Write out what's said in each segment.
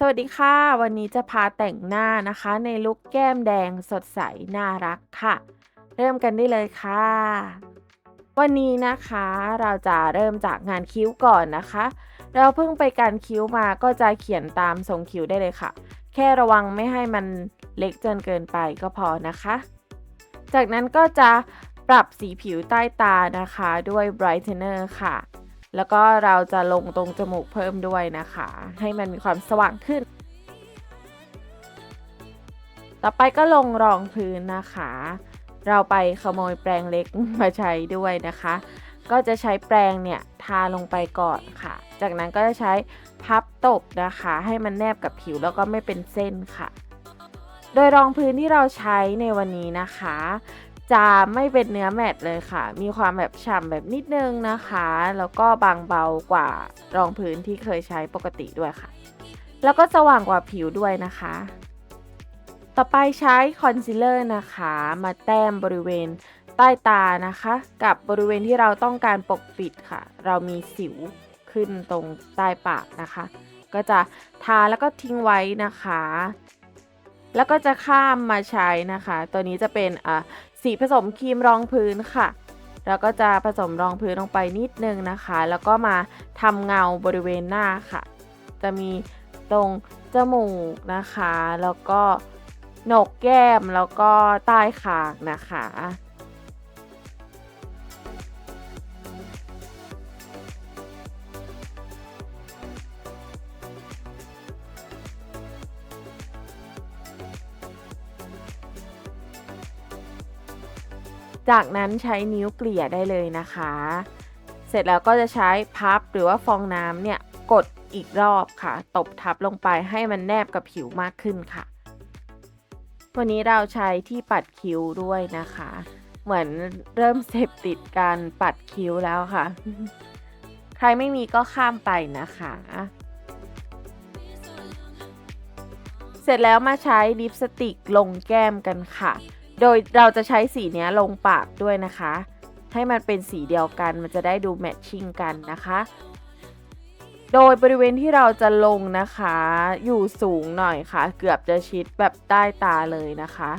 สวัสดีค่ะ วันนี้จะพาแต่งหน้านะคะ ในลุคแก้มแดงสดใส น่ารักค่ะ เริ่มกันได้เลยค่ะ วันนี้นะคะเราจะเริ่มจากงานคิ้วก่อนนะคะ เราเพิ่งไปการคิ้วมาก็จะเขียนตามทรงคิ้วได้เลยค่ะ แค่ระวังไม่ให้มันเล็กจนเกินไปก็พอนะคะ จากนั้นก็จะปรับสีผิวใต้ตานะคะด้วย brightener ค่ะ แล้วก็เราจะลงตรงจมูกเพิ่มด้วยนะคะ ให้มันมีความสว่างขึ้น ต่อไปก็ลงรองพื้นนะคะ เราไปขโมยแปรงเล็กมาใช้ด้วยนะคะ ก็จะใช้แปรงเนี่ยทาลงไปก่อนค่ะ จากนั้นก็จะใช้พับตบนะคะ ให้มันแนบกับผิวแล้วก็ไม่เป็นเส้นค่ะ โดยรองพื้นที่เราใช้ในวันนี้นะคะ จะไม่เป็นเนื้อแมตต์เลยค่ะ มีความแบบฉ่ำแบบนิดนึงนะคะ แล้วก็บางเบากว่ารองพื้นที่เคยใช้ปกติด้วยค่ะ แล้วก็สว่างกว่าผิวด้วยนะคะ ต่อไปใช้คอนซีลเลอร์นะคะ มาแต้มบริเวณใต้ตานะคะ กับบริเวณที่เราต้องการปกปิดค่ะ เรามีสิวขึ้นตรงใต้ปากนะคะ ก็จะทาแล้วก็ทิ้งไว้นะคะ แล้วก็จะข้ามมาใช้นะคะ ตัวนี้จะเป็นอ่า สีผสมครีมรองพื้นค่ะ แล้วก็จะผสมรองพื้นลงไปนิดนึงนะคะ แล้วก็มาทำเงาบริเวณหน้าค่ะ จะมีตรงจมูกนะคะ แล้วก็โหนกแก้มแล้วก็ใต้คางนะคะ จากนั้นใช้นิ้วเกลี่ยได้เลยนะคะ เสร็จแล้วก็จะใช้พับหรือว่าฟองน้ำเนี่ยกดอีกรอบค่ะ ตบทับลงไปให้มันแนบกับผิวมากขึ้นค่ะ วันนี้เราใช้ที่ปัดคิ้วด้วยนะคะ เหมือนเริ่มเสพติดการปัดคิ้วแล้วค่ะ ใครไม่มีก็ข้ามไปนะคะ เสร็จแล้วมาใช้ลิปสติกลงแก้มกันค่ะ โดยเราจะใช้สีนี้ลงปากด้วยนะคะ ให้มันเป็นสีเดียวกันมันจะได้ดูแมทชิ่งกันนะคะโดยบริเวณที่เราจะลงนะคะ อยู่สูงหน่อยค่ะ เกือบจะชิดแบบใต้ตาเลยนะคะ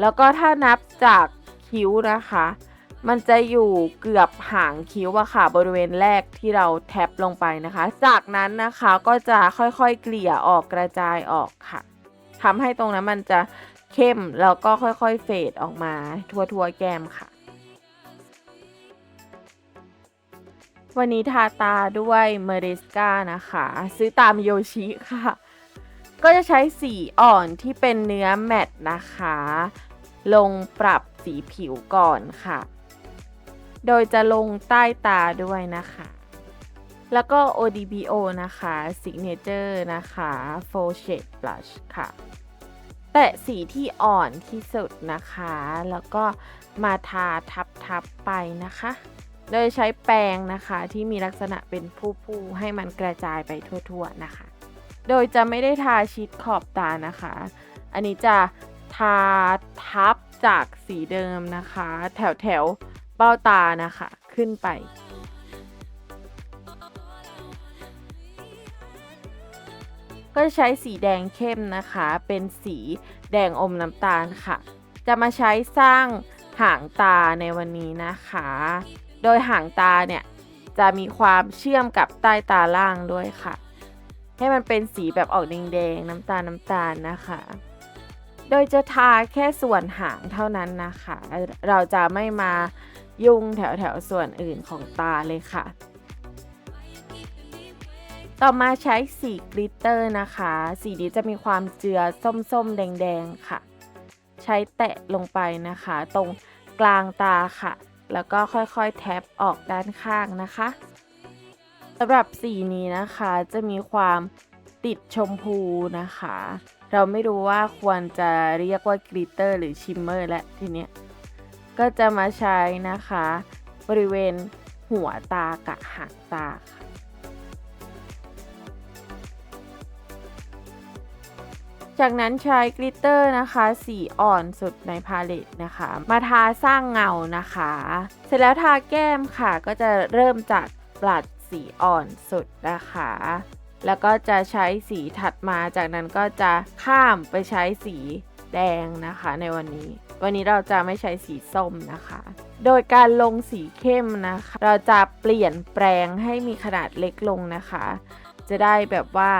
แล้วก็ถ้านับจากคิ้วนะคะ มันจะอยู่เกือบหางคิ้วอะค่ะ บริเวณแรกที่เราแท็บลงไปนะคะ จากนั้นนะคะก็จะค่อยๆเกลี่ยออกกระจายออกค่ะทำให้ตรงนั้นมันจะ เข้มแล้วก็ค่อยๆ เฟดออกมาทั่วๆ แก้มค่ะ วันนี้ทาตาด้วยเมริสกานะคะ ซื้อตามโยชิค่ะ ก็จะใช้สีอ่อนที่เป็นเนื้อแมตต์นะคะ ลงปรับสีผิวก่อนค่ะ โดยจะลงใต้ตาด้วยนะคะ แล้วก็ ODBO นะคะ Signature นะคะ Full Shade Blush ค่ะ แตะสีที่อ่อนที่สุดนะคะ แล้วก็มาทาทับๆไปนะคะ โดยใช้แปรงนะคะที่มีลักษณะเป็นผู้ๆให้มันกระจายไปทั่วๆนะคะ โดยจะไม่ได้ทาชิดขอบตานะคะ อันนี้จะทาทับจากสีเดิมนะคะ แถวแถวเบ้าตานะคะขึ้นไป ก็จะใช้สีแดงเข้มนะคะ เป็นสีแดงอมน้ำตาลค่ะ จะมาใช้สร้างหางตาในวันนี้นะคะ โดยหางตาเนี่ยจะมีความเชื่อมกับใต้ตาล่างด้วยค่ะ ให้มันเป็นสีแบบออกแดงๆน้ำตาลน้ำตาลนะคะ โดยจะทาแค่ส่วนหางเท่านั้นนะคะ เราจะไม่มายุ่งแถวๆส่วนอื่นของตาเลยค่ะ ต่อมาใช้สีกลิตเตอร์นะคะ สีนี้จะมีความเจือส้มๆ แดงๆ ค่ะ ใช้แตะลงไปนะคะ ตรงกลางตาค่ะ แล้วก็ค่อยๆ แท็บออกด้านข้างนะคะสำหรับสีนี้นะคะจะมีความติดชมพูนะคะ เราไม่รู้ว่าควรจะเรียกว่ากลิตเตอร์หรือชิมเมอร์และทีเนี้ยก็จะมาใช้นะคะ บริเวณหัวตากับหางตาค่ะ จากนั้นใช้กลิตเตอร์นะคะ สีอ่อนสุดในพาเลตนะคะ มาทาสร้างเงานะคะ เสร็จแล้วทาแก้มค่ะ ก็จะเริ่มจากบลัดสีอ่อนสุดนะคะ แล้วก็จะใช้สีถัดมาจากนั้นก็จะข้ามไปใช้สีแดงนะคะในวันนี้ วันนี้เราจะไม่ใช้สีส้มนะคะ โดยการลงสีเข้มนะคะ เราจะเปลี่ยนแปลงให้มีขนาดเล็กลงนะคะ จะได้แบบว่า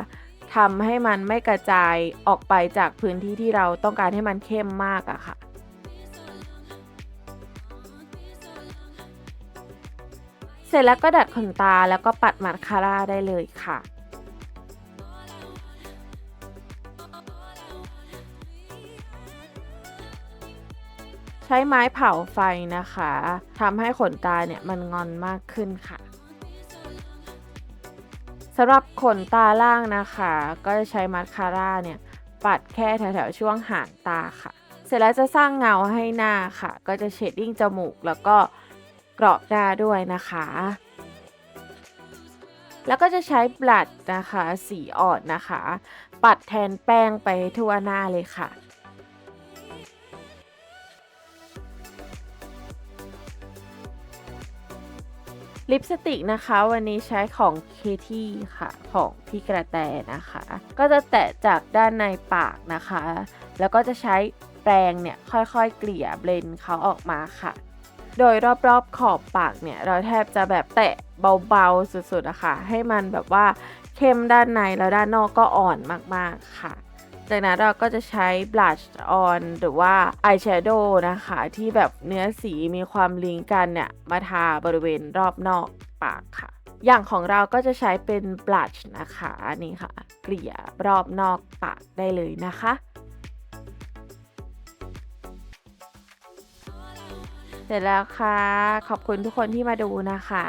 ทำให้มันไม่กระจายออกไปจากพื้นที่ที่เราต้องการให้มันเข้มมากอะค่ะเสร็จแล้วก็ดัดขนตาแล้วก็ปัดมัสคาร่าได้เลยค่ะ ใช้ไม้เผาไฟนะคะทำให้ขนตาเนี่ยมันงอนมากขึ้นค่ะ สำหรับขนตาล่างนะคะ ก็จะใช้มัสคาร่าเนี่ยปัดแค่แถวๆช่วงหางตาค่ะ เสร็จแล้วจะสร้างเงาให้หน้าค่ะ ก็จะเชดดิ้งจมูกแล้วก็กรอบหน้าด้วยนะคะ แล้วก็จะใช้บลัดนะคะ สีอ่อนนะคะ ปัดแทนแป้งไปทั่วหน้าเลยค่ะ ลิปสติกนะคะ วันนี้ใช้ของเคที่ค่ะของพี่กระแตนะคะ ก็จะแตะจากด้านในปากนะคะ แล้วก็จะใช้แปรงเนี่ยค่อยๆ เกลี่ยเบลนเขาออกมาค่ะ โดยรอบๆขอบปากเนี่ยเราแทบจะแบบแตะเบาๆสุดๆอะค่ะให้มันแบบว่าเข้มด้านในแล้วด้านนอกก็อ่อนมากๆค่ะ จากนั้นเราก็จะใช้ blush on หรือว่า eyeshadow นะคะ ที่แบบเนื้อสีมีความลิงก์กันเนี่ย มาทาบริเวณรอบนอกปากค่ะ อย่างของเราก็จะใช้เป็น blush นะคะนี่ค่ะ เกลี่ยรอบนอกปากได้เลยนะคะเสร็จแล้วค่ะ ขอบคุณทุกคนที่มาดูนะคะ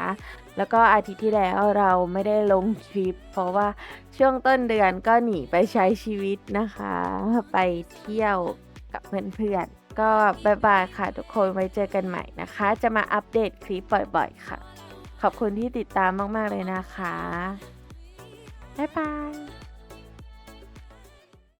แล้วก็อาทิตย์ที่แล้วเราไม่ได้ลงคลิป เพราะว่า ช่วงต้นเดือนก็หนีไปใช้ชีวิตนะคะ ไปเที่ยวกับเพื่อนๆ ก็บายบายค่ะทุกคนไว้เจอกันใหม่นะคะ จะมาอัปเดตคลิปบ่อยๆค่ะ ขอบคุณที่ติดตามมากๆเลยนะคะ บ๊ายบาย